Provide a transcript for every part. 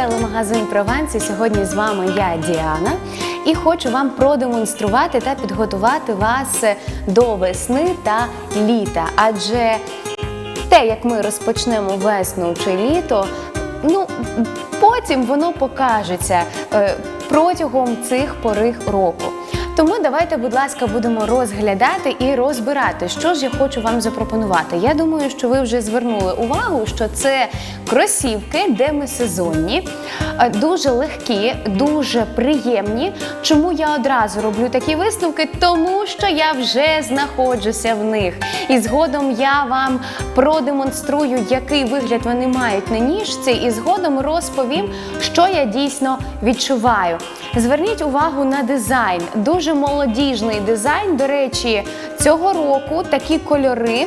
телемагазин Прованс. І сьогодні з вами я Діана. І хочу вам продемонструвати та підготувати вас до весни та літа. Адже те, як ми розпочнемо весну чи літо, ну потім воно покажеться е, протягом цих порих року. Тому давайте, будь ласка, будемо розглядати і розбирати, що ж я хочу вам запропонувати. Я думаю, що ви вже звернули увагу, що це кросівки демисезонні, е, дуже легкі, дуже приємні. Чому я одразу роблю такі висновки? Тому що я вже знаходжуся в них. І згодом я вам продемонструю, який вигляд вони мають на ніжці, і згодом розповім, що я дійсно відчуваю. Зверніть увагу на дизайн. Дуже молодіжний дизайн. До речі, цього року такі кольори,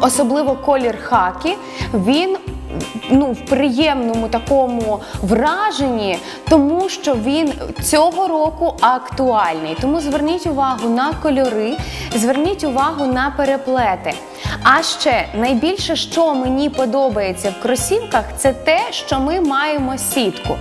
особливо колір хакі, він ну, в приємному такому враженні, тому що він цього року актуальний. Тому зверніть увагу на кольори, зверніть увагу на переплети. А ще найбільше, що мені подобається в кросівках, це те, що ми маємо сітку.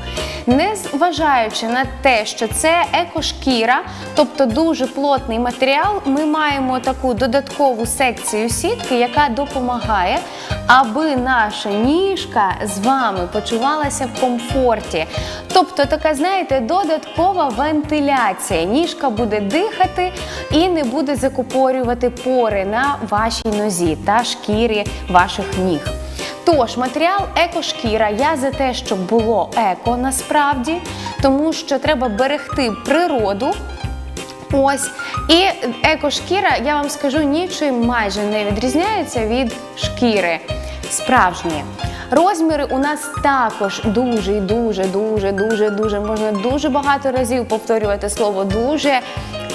Незважаючи на те, що це екошкіра, тобто дуже плотний матеріал, ми маємо таку додаткову секцію сітки, яка допомагає, аби наша ніжка з вами почувалася в комфорті. Тобто, така, знаєте, додаткова вентиляція. Ніжка буде дихати і не буде закупорювати пори на вашій нозі та шкірі ваших ніг. Тож, матеріал екошкіра, я за те, щоб було еко насправді, тому що треба берегти природу. Ось. І екошкіра, я вам скажу, нічим майже не відрізняється від шкіри справжньої. Розміри у нас також дуже, дуже, дуже, дуже, дуже можна дуже багато разів повторювати слово дуже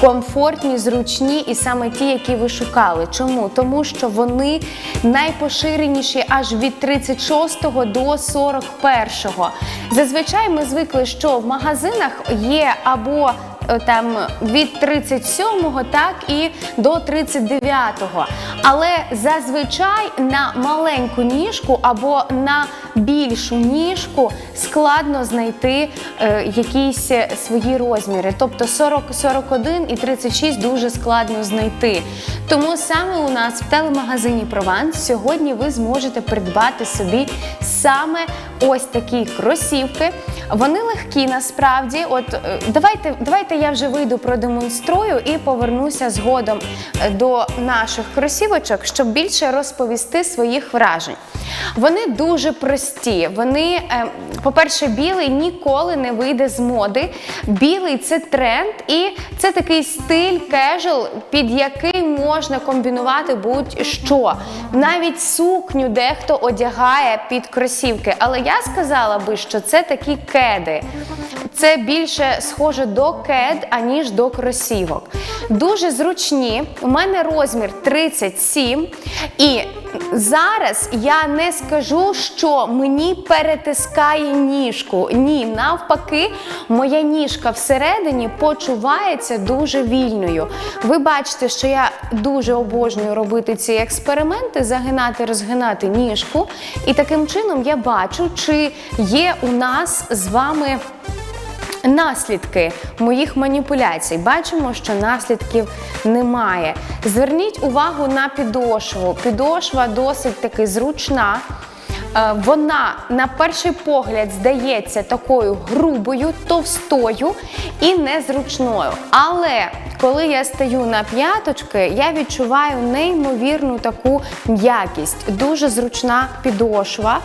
комфортні, зручні і саме ті, які ви шукали. Чому? Тому що вони найпоширеніші аж від 36 до 41. Зазвичай ми звикли, що в магазинах є або е, там від 37-го, так і до 39-го. Але зазвичай на маленьку ніжку або на більшу ніжку складно знайти е, якісь свої розміри. Тобто 40, 41 і 36 дуже складно знайти. Тому саме у нас в телемагазині Прованс сьогодні ви зможете придбати собі саме ось такі кросівки. Вони легкі насправді. От е, давайте, давайте я вже вийду, продемонструю і повернуся згодом е, до наших кросівочок, щоб більше розповісти своїх вражень. Вони дуже прості. Вони, е, по-перше, білий ніколи не вийде з моди. Білий це тренд, і це такий стиль кежуал, під який можна комбінувати будь-що. Навіть сукню дехто одягає під кросівки. Але я сказала би, що це такі кеди. Це більше схоже до кед, аніж до кросівок. Дуже зручні. У мене розмір 37. І зараз я не скажу, що мені перетискає ніжку. Ні, навпаки, моя ніжка всередині почувається дуже вільною. Ви бачите, що я дуже обожнюю робити ці експерименти, загинати, розгинати ніжку. І таким чином я бачу, чи є у нас з вами. Наслідки моїх маніпуляцій. Бачимо, що наслідків немає. Зверніть увагу на підошву. Підошва досить таки зручна. Е, Вона на перший погляд здається такою грубою, товстою і незручною. Але коли я стаю на п'яточки, я відчуваю неймовірну таку м'якість, дуже зручна підошва.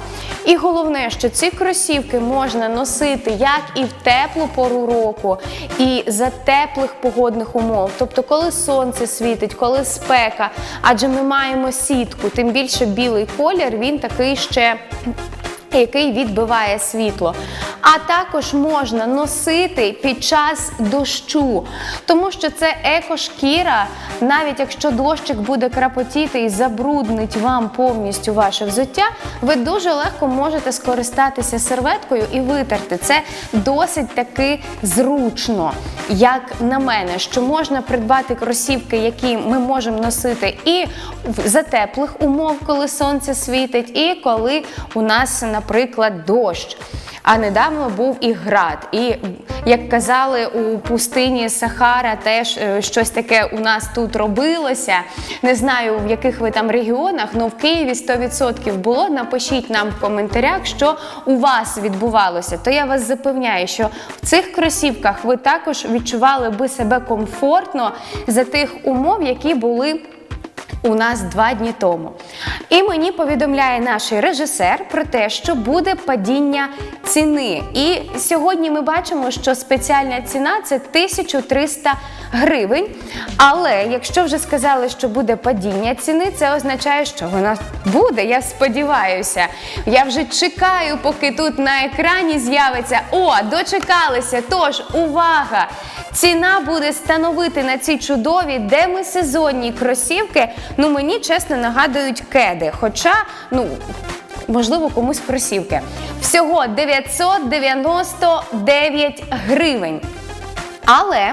І головне, що ці кросівки можна носити як і в теплу пору року, і за теплих погодних умов. Тобто, коли сонце світить, коли спека, адже ми маємо сітку, тим більше білий колір, він такий ще який відбиває світло. А також можна носити під час дощу, тому що це екошкіра, навіть якщо дощик буде крапотіти і забруднить вам повністю ваше взуття, ви дуже легко можете скористатися серветкою і витерти. Це досить таки зручно, як на мене, що можна придбати кросівки, які ми можемо носити і за теплих умов, коли сонце світить, і коли у нас, наприклад, дощ. А недавно був і град. І як казали, у пустині Сахара теж е, щось таке у нас тут робилося. Не знаю, в яких ви там регіонах, але в Києві 100% було. Напишіть нам в коментарях, що у вас відбувалося. То я вас запевняю, що в цих кросівках ви також відчували би себе комфортно за тих умов, які були у нас два дні тому. І мені повідомляє наш режисер про те, що буде падіння ціни. І сьогодні ми бачимо, що спеціальна ціна це 1300 гривень. Але якщо вже сказали, що буде падіння ціни, це означає, що вона буде. Я сподіваюся. Я вже чекаю, поки тут на екрані з'явиться. О, дочекалися! Тож, увага! Ціна буде становити на ці чудові демисезонні кросівки. Ну мені чесно нагадують кеди. Хоча, ну. Можливо, комусь кросівки. Всього 999 гривень. Але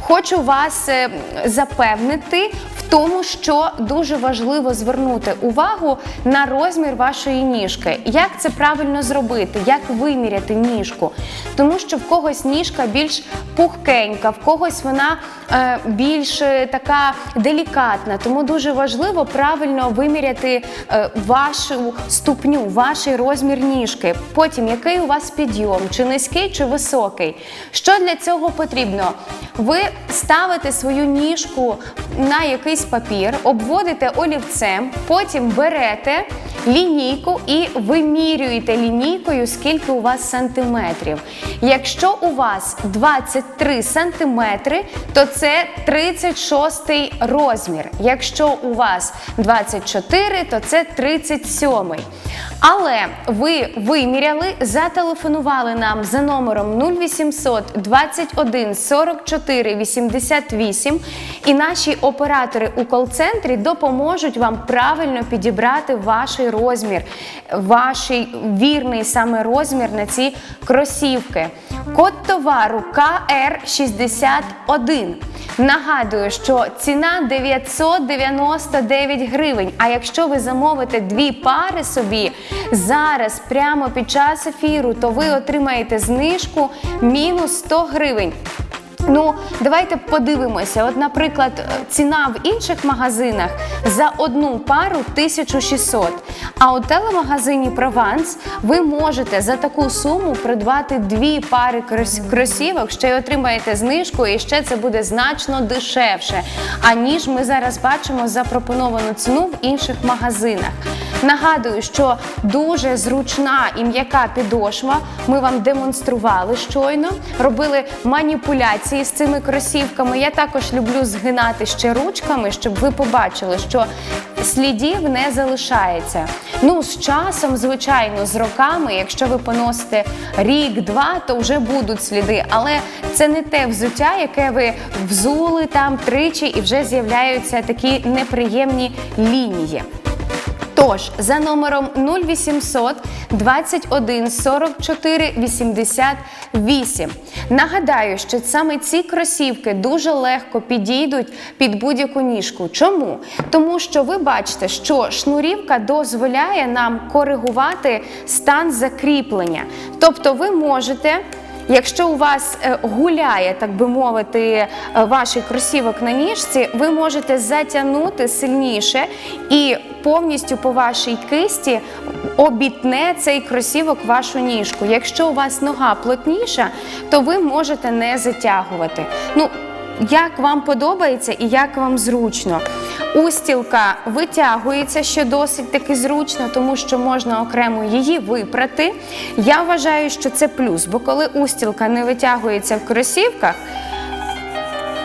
хочу вас е, запевнити тому, що дуже важливо звернути увагу на розмір вашої ніжки. Як це правильно зробити, як виміряти ніжку. Тому що в когось ніжка більш пухкенька, в когось вона е, більш е, така делікатна. Тому дуже важливо правильно виміряти е, вашу ступню, ваш розмір ніжки. Потім який у вас підйом, чи низький, чи високий. Що для цього потрібно? Ви ставите свою ніжку на якийсь папір, обводите олівцем, потім берете лінійку і вимірюєте лінійкою, скільки у вас сантиметрів. Якщо у вас 23 сантиметри, то це 36 розмір. Якщо у вас 24, то це 37. Але ви виміряли, зателефонували нам за номером 0800 21 44 88, і наші оператори у кол-центрі допоможуть вам правильно підібрати ваш розмір, ваш вірний саме розмір на ці кросівки. Код товару КР61. Нагадую, що ціна 999 гривень. А якщо ви замовите дві пари собі зараз, прямо під час ефіру, то ви отримаєте знижку мінус 100 гривень. Ну, давайте подивимося. От, наприклад, ціна в інших магазинах за одну пару 1600. А у телемагазині Прованс ви можете за таку суму придбати дві пари кросівок, ще й отримаєте знижку, і ще це буде значно дешевше, аніж ми зараз бачимо запропоновану ціну в інших магазинах. Нагадую, що дуже зручна і м'яка підошва. Ми вам демонстрували щойно, робили маніпуляції з цими кросівками. Я також люблю згинати ще ручками, щоб ви побачили, що слідів не залишається. Ну, з часом, звичайно, з роками, якщо ви поносите рік-два, то вже будуть сліди. Але це не те взуття, яке ви взули там тричі, і вже з'являються такі неприємні лінії. Тож за номером 0800 21 44 88. Нагадаю, що саме ці кросівки дуже легко підійдуть під будь-яку ніжку. Чому? Тому що ви бачите, що шнурівка дозволяє нам коригувати стан закріплення. Тобто ви можете. Якщо у вас е, гуляє, так би мовити, е, ваш кросівок на ніжці, ви можете затягнути сильніше і повністю по вашій кисті обітне цей кросівок вашу ніжку. Якщо у вас нога плотніша, то ви можете не затягувати. Ну, як вам подобається і як вам зручно. Устілка витягується, що досить таки зручно, тому що можна окремо її випрати. Я вважаю, що це плюс, бо коли устілка не витягується в кросівках,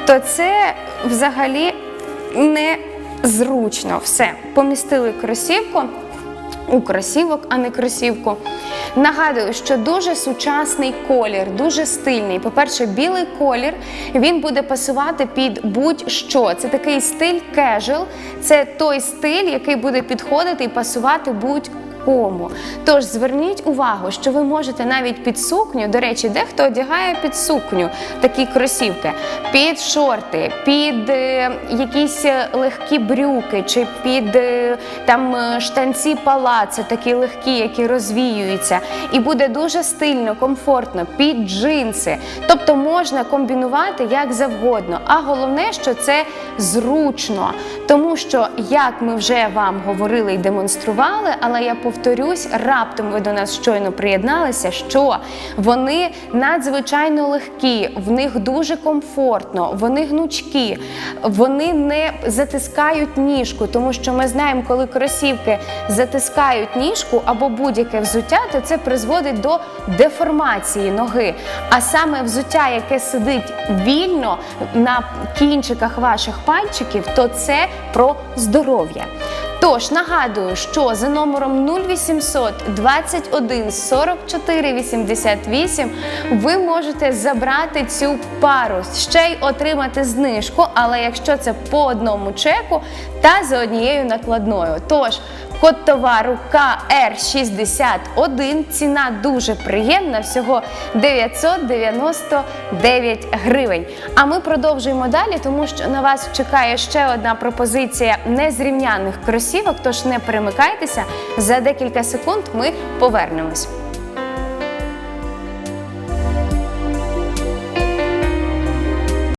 то це взагалі не зручно. Все, помістили кросівку у кросівок, а не кросівку. Нагадую, що дуже сучасний колір, дуже стильний. По-перше, білий колір він буде пасувати під будь-що. Це такий стиль кежел, це той стиль, який буде підходити і пасувати будь-кому. Тож зверніть увагу, що ви можете навіть під сукню, до речі, дехто одягає під сукню такі кросівки, під шорти, під е, якісь е, легкі брюки, чи під е, там штанці палацу, такі легкі, які розвіюються, і буде дуже стильно, комфортно, під джинси. Тобто можна комбінувати як завгодно. А головне, що це зручно, тому що, як ми вже вам говорили і демонстрували, але я повторюсь, раптом ви до нас щойно приєдналися, що вони надзвичайно легкі, в них дуже комфортно, вони гнучкі, вони не затискають ніжку, тому що ми знаємо, коли кросівки затискають ніжку або будь-яке взуття, то це призводить до деформації ноги. А саме взуття, яке сидить вільно на кінчиках ваших пальчиків, то це про здоров'я. Тож нагадую, що за номером 0800 21 44 88 ви можете забрати цю пару, ще й отримати знижку, але якщо це по одному чеку та за однією накладною. Тож Код товару КР61, ціна дуже приємна, всього 999 гривень. А ми продовжуємо далі, тому що на вас чекає ще одна пропозиція незрівняних кросівок, тож не перемикайтеся, за декілька секунд ми повернемось.